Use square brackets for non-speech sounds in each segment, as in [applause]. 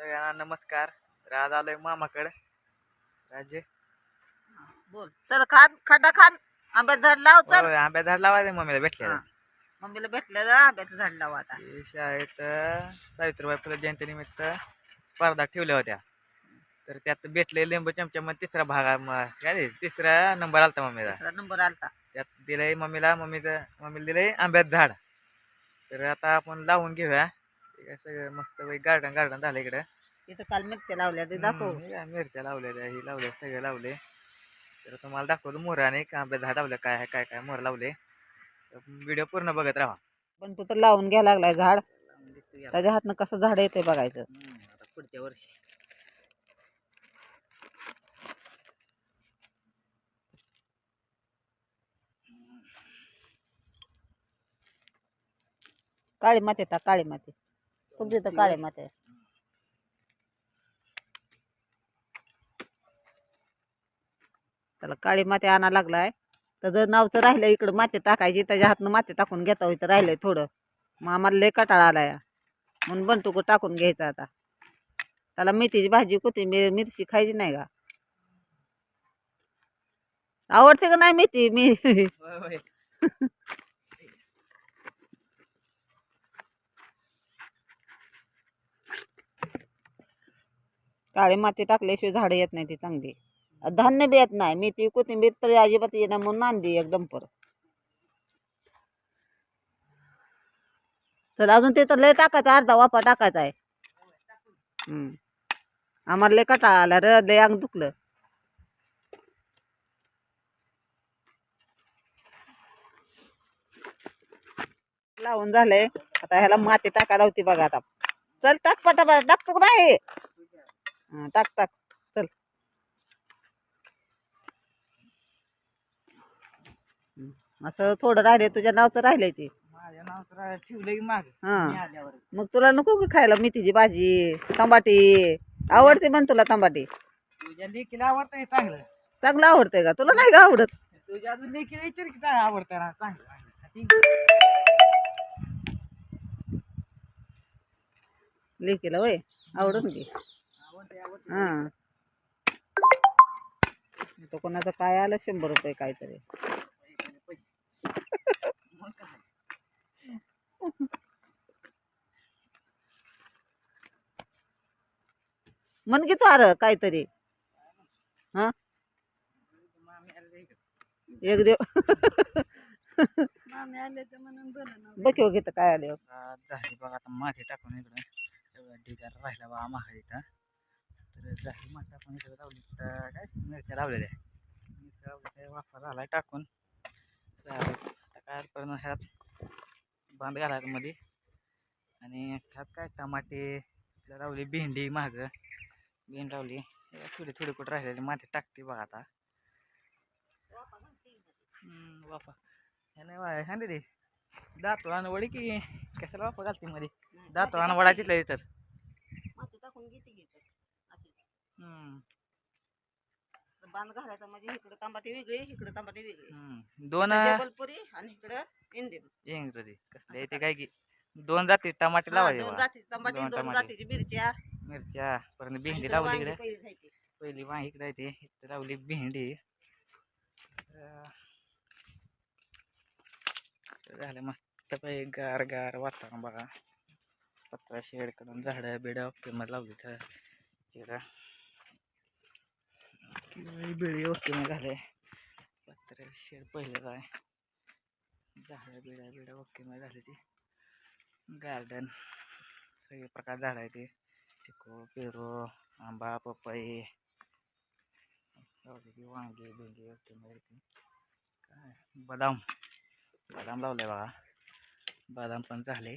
सगळ्यांना नमस्कार. तर आज आलोय मामाकडे. राजे? बोल. चल खान खड्डा खान. आंब्याचं झाड लाव चल. होय, आंब्या झाड लावायचं मम्मीला भेटले हा. मम्मीला भेटलेलं आंब्याचं झाड लाव आता. शाळेत अं, सावित्रीबाई फुले जयंतीनिमित्त स्पर्धा ठेवल्या होत्या. तर त्यात भेटले लिंबू चमचा मग तिसरा भाग आ- म- काय ते, तिसरा नंबर आलता मम्मीला दुसरा नंबर आलता. त्यात दिलंय मम्मीला मम्मीचं मम्मीला दिलंय आंब्यात झाड. तर आता आपण लावून घेऊया. काय सगळं मस्त गार्डन गार्डन झालं इकडं. इथं काल मिरच्या लावल्या ते दाखव. हम्म, हे काय मिरच्या लावलेल्या ही लावल्या सगळे लावले. तर तुम्हाला दाखवतो मोराने आंब्या झाड लावलं काय आहे काय काय मोर लावले. व्हिडिओ पूर्ण बघत राहा. पण तू तर लावून घ्या लागलाय झाड. त्याच्या हातनं कसं झाड येते बघायचं. आता पुढच्या वर्षी. काळी माती टाक काळी माती. तुमची तर काळी माती. त्याला काळी माती आणा लागलाय. त्याचं नावचं राहिलं इकडं माती टाकायची त्याच्या हातनं माती टाकून घेता इथं राहिलंय थोडं. मग आम्हाला लय कटाळा आलाय. म्हणून बंटुक टाकून घ्यायचं आता. त्याला मेथीची भाजी कोथिंबीर मिरची खायची नाही का? आवडते का नाही मेथी? मी [laughs] काळी माती टाकल्याशिवाय झाडं येत नाही ती चांगली. धान्य बी येत नाही. मेथी कोथिंबीर तरी अजिबात येणार म्हणून आणली एक डंपर चल अजून ते तर लय टाकायचा अर्धा वापा टाकायचा आहे. आम्हाला लय कटाळा आला र लय अंग दुखलं. लावून झालंय. आता ह्याला माती टाकायला होती बघा आता. चल टाक पटापट टाकतो का नाही हा, टाक टाक. चल. असं थोडं राहिले तुझ्या नावचं राहिलंय ते. माझ्या की माग. हा. आल्यावर. मग तुला नको का खायला मेथीची भाजी तंबाटी. आवडते म्हण तुला तंबाटी. तुझ्या लेकीला चांगलं. चांगलं आवडते का? तुला नाही का आवडत? तुझ्या अजून लेकीला विचार की चांगलं आवडतं ना? चांगलं चांगलं. लेकीला वय आवडून घे हा. तो कोणाचं काय आलं? शंभर रुपये काहीतरी. मग काय म्हण की तू अरे काहीतरी. हा? मामी आले इकडे. एक देव बघ घेत काय आले. झाली बघा आता टाकून इकडे. राहिला बा आम्हा इथं. तर झाली माती आपण इकडे लावली काय? मिरच्या लावलेल्या मिरच्या लावल्या वाफा झाला टाकून. काय पण ह्यात बांध घालायचं मध्ये आणि ह्यात काय? टमाटे लावली भेंडी माग. भेंड लावली. थोडी थोडी कुठं राहिलेली. माती टाकते बघा आता. वाफा. ह्याने ह्याने रे दातो आणि वडी की कशाला वापर घालते मध्ये दातो आणि वडा तिथल्या तिथंच हम्म, बांध घालायचा म्हणजे इकडे तांबाटी वेगळी इकडे तांबाटी वेगळी. दोन जबलपुरी आणि इकडे इंग्रजी. कसले ते काय की दोन जाती टमाटे लावायचे दोन. जातीची तांबाटी दोन दोन टमाटे. जातीची मिरच्या. मिरच्या. परत भेंडी लावली इकडे. आहे. पहिली वांगी इकडे आहे ते. इथं लावली भेंडी. अं, झालं मस्त पाहिजे गार गार वातावरण बघा. पत्रा शेड करून झाडं बिडं मध्ये लावली तर इकडं. बिळी ओके मध्ये झाले पत्रा शेड पहिलं काय झाडं बिळ्या बिळ्या ओके मध्ये झाली ती. गार्डन. सगळे प्रकार झाडं आहे ते. चिकू पेरू आंबा पपई. लावली ती वांगी भेंडी ओके मध्ये ती. काय? बदाम. बदाम लावले बघा. बदाम पण झाले.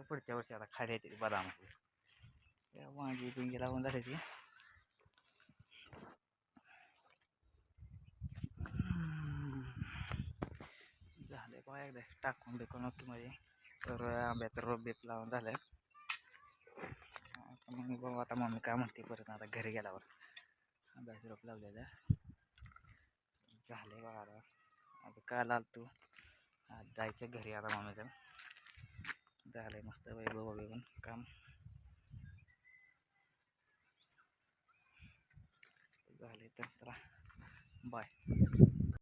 पुढच्या वर्षी आता खाली येते बदाम. त्या वांगी बिंगी लावून झाले ती. बघा एकदा टाकून बिकून ओके म्हणजे. मध्ये तर आंब्याचं रोप बीप लावून झालं मग मम्मी बाबा आता मम्मी काय म्हणते परत आता घरी गेल्यावर. आंब्याचं रोप लावलेलं. झालं बघा आता. आता काल आल तू आज जायचं घरी आता मम्मीचं झालं आहे मस्त वैभव बघून काम. झाले तर चला. बाय.